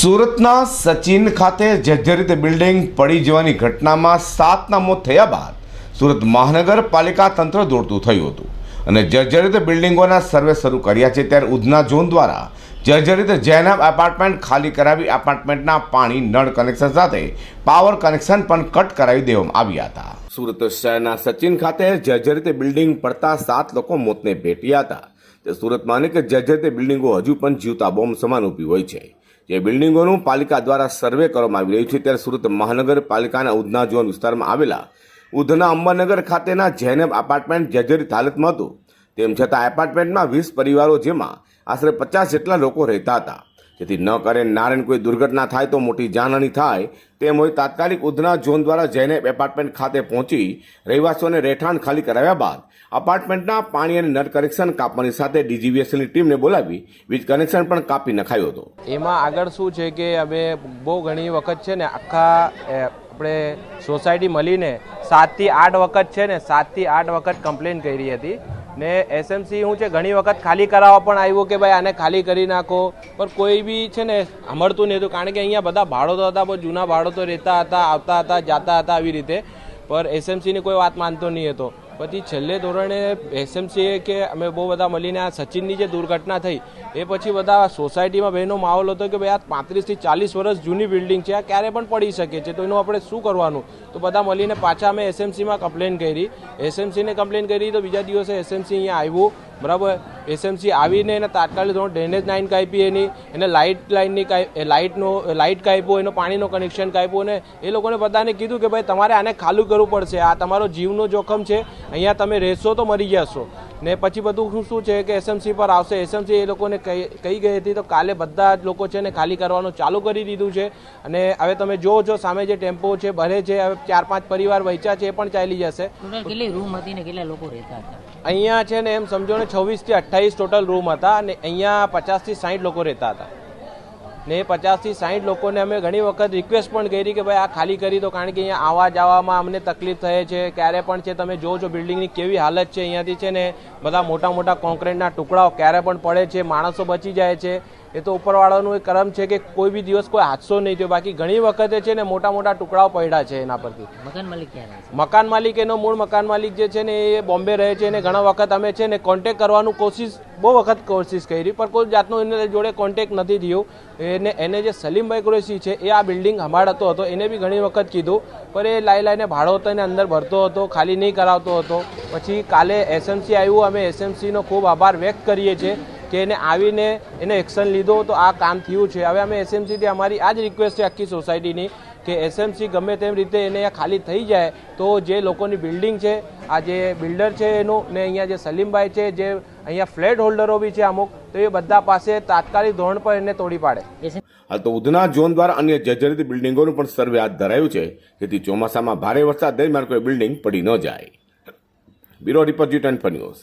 સુરતના સચિન ખાતે જર્જરિત બિલ્ડિંગ પડી જવાની ઘટનામાં સાતના મોત થયા બાદ સુરત મહાનગરપાલિકા તંત્ર દોડતું થયું હતું. અને જર્જરિત બિલ્ડિંગોના સર્વે શરૂ કર્યા છે ત્યારે ઉધના ઝોન દ્વારા જર્જરિત જૈનબ એપાર્ટમેન્ટ ખાલી કરાવી એપાર્ટમેન્ટના પાણી, નળ કનેક્શન સાથે પાવર કનેક્શન પણ કટ કરાવી દેવામાં આવ્યા હતા. સુરત શહેરના સચિન ખાતે જર્જરિત બિલ્ડિંગ પડતા સાત લોકો મોતને ભેટ્યા હતા. તે સુરતમાં અનેક જર્જરિત બિલ્ડિંગો હજુ પણ જીવતા બોમ્બ સમાન ઊભી હોય છે. જે બિલ્ડિંગોનું પાલિકા દ્વારા સર્વે કરવામાં આવી રહ્યું છે, ત્યારે સુરત મહાનગરપાલિકાના ઉધના ઝોન વિસ્તારમાં આવેલા ઉધના અંબાનગર ખાતેના જૈનબ એપાર્ટમેન્ટ જર્જરિત હાલતમાં હતું. તેમ છતાં એપાર્ટમેન્ટમાં વીસ પરિવારો જેમાં આશરે પચાસ જેટલા લોકો રહેતા હતા. જેથી ન કરે નારાયણ કોઈ દુર્ઘટના થાય તો મોટી જાનહાની થાય. તેમ હોય તાત્કાલિક ઉધના ઝોન દ્વારા જઈને એપાર્ટમેન્ટ ખાતે પહોંચી રહેવાસીઓને રહેઠાણ ખાલી કરાવ્યા બાદ અપાર્ટમેન્ટના પાણી અને નળ કનેક્શન કાપવાની સાથે ડીજીવીએસએલની ટીમને બોલાવી વીજ કનેક્શન પણ કાપી નખાયો હતો. એમાં આગળ શું છે કે અમે બહુ ઘણી વખત છે ને આખા આપણે સોસાયટી મળીને સાતથી આઠ વખત છે ને સાતથી આઠ વખત કમ્પ્લેન કરી હતી. ને એસએમસી હું છે, ઘણી વખત ખાલી કરાવવા પણ આવ્યું કે ભાઈ આને ખાલી કરી નાખો. પણ કોઈ બી છે ને, સાંભળતું નહીં હતું. કારણ કે અહીંયા બધા ભાડો હતા બહુ જૂના ભાડો તો રહેતા હતા, આવતા હતા, જાતા હતા આવી રીતે. પર એસએમસીની કોઈ વાત માનતો નહીં હતો. પછી છેલ્લે ધોરણે એસએમસીએ કે અમે બહુ બધા મળીને આ સચિનની જે દુર્ઘટના થઈ, એ પછી બધા સોસાયટીમાં બહેનો માહોલ હતો કે ભાઈ આ પાંત્રીસથી ચાલીસ વર્ષ જૂની બિલ્ડિંગ છે, આ ક્યારે પણ પડી શકે છે, તો એનું આપણે શું કરવાનું? તો બધા મળીને પાછા અમે એસએમસીમાં કમ્પ્લેન કરી. એસએમસીને કમ્પ્લેન કરી તો બીજા દિવસે એસએમસી અહીંયા આવ્યું. બરાબર? એસએમસી આવીને એને તાત્કાલિક ધોરણ ડ્રેનેજ લાઇન કાપી એની એને લાઇટ લાઇનની લાઇટનો લાઇટ કાપ્યો એનો પાણીનો કનેક્શન કાપ્યું અને એ લોકોને બધાને કીધું કે ભાઈ તમારે આને ખાલું કરવું પડશે. આ તમારો જીવનો જોખમ છે. અહીંયા તમે રહેશો તો મરી જશો ને પછી બધું શું છે કે એસએમસી પર આવશે. એસએમસી એ લોકોને કહી કહી ગઈ હતી તો કાલે બધા જ લોકો છે ને ખાલી કરવાનું ચાલુ કરી દીધું છે. અને હવે તમે જો છો સામે જે ટેમ્પો છે ભરે છે હવે ચાર પાંચ પરિવાર વહેંચ્યા છે એ પણ ચાલી જશે. કેટલી રૂમ હતી ને કેટલા લોકો રહેતા હતા? અહીંયા છે ને એમ સમજો ને છવ્વીસથી અઠ્ઠાવીસ ટોટલ રૂમ હતા અને અહીંયા પચાસથી સાઠ લોકો રહેતા હતા. ને પચાસથી સાઠ લોકોને અમે ઘણી વખત રિક્વેસ્ટ પણ કરી કે ભાઈ આ ખાલી કરી દો, કારણ કે અહીંયા આવવા જવામાં અમને તકલીફ થઈ છે. ક્યારે પણ છે, તમે જોવો છો બિલ્ડિંગની કેવી હાલત છે અહીંયાથી છે ને, બધા મોટા મોટા કોન્ક્રીટના ટુકડાઓ ક્યારે પણ પડે છે, માણસો બચી જાય છે. એ તો ઉપરવાળાનું એ કરમ છે કે કોઈ બી દિવસ કોઈ હાદસો નહીં થયો. બાકી ઘણી વખતે છે ને મોટા મોટા ટુકડાઓ પડ્યા છે એના પરથી. મકાન માલિક મકાન માલિક એનો મૂળ મકાન માલિક જે છે ને એ બોમ્બે રહે છે અને ઘણા વખત અમે છે ને કોન્ટેક કરવાનું કોશિશ બહુ વખત કોશિશ કરી પણ કોઈ જાતનો એને જોડે કોન્ટેક નથી થયો. એને એને જે સલીમભાઈ કુરેશી છે એ આ બિલ્ડિંગ સંભાળતો હતો. એને બી ઘણી વખત કીધું પણ એ લાઈ લાઈને ભાડો હતો એને અંદર ભરતો હતો ખાલી નહીં કરાવતો હતો. પછી કાલે એસએમસી આવ્યું અમે એસએમસીનો ખૂબ આભાર વ્યક્ત કરીએ છીએ. કે એને આવીને એને એક્શન લીધો તો આ કામ થયું છે. હવે અમે એસએમસીથી અમારી આ જ રિક્વેસ્ટ છે આખી સોસાયટીની કે એસએમસી ગમે તેમ રીતે એને ખાલી થઈ જાય તો જે લોકોની બિલ્ડિંગ છે, આ જે બિલ્ડર છે એનું ને અહીંયા જે સલીમભાઈ છે, જે અહીંયા ફ્લેટ હોલ્ડરો બી છે અમુક, તો એ બધા પાસે તાત્કાલિક ધોરણ પર એને તોડી પાડે. હાલ તો ઉધના ઝોન દ્વારા અન્ય જર્જરિત બિલ્ડિંગોનું પણ સર્વે હાથ ધરાયું છે જેથી ચોમાસામાં ભારે વરસાદ દરમિયાન કોઈ બિલ્ડિંગ પડી ન જાય. Bureau report Zee News.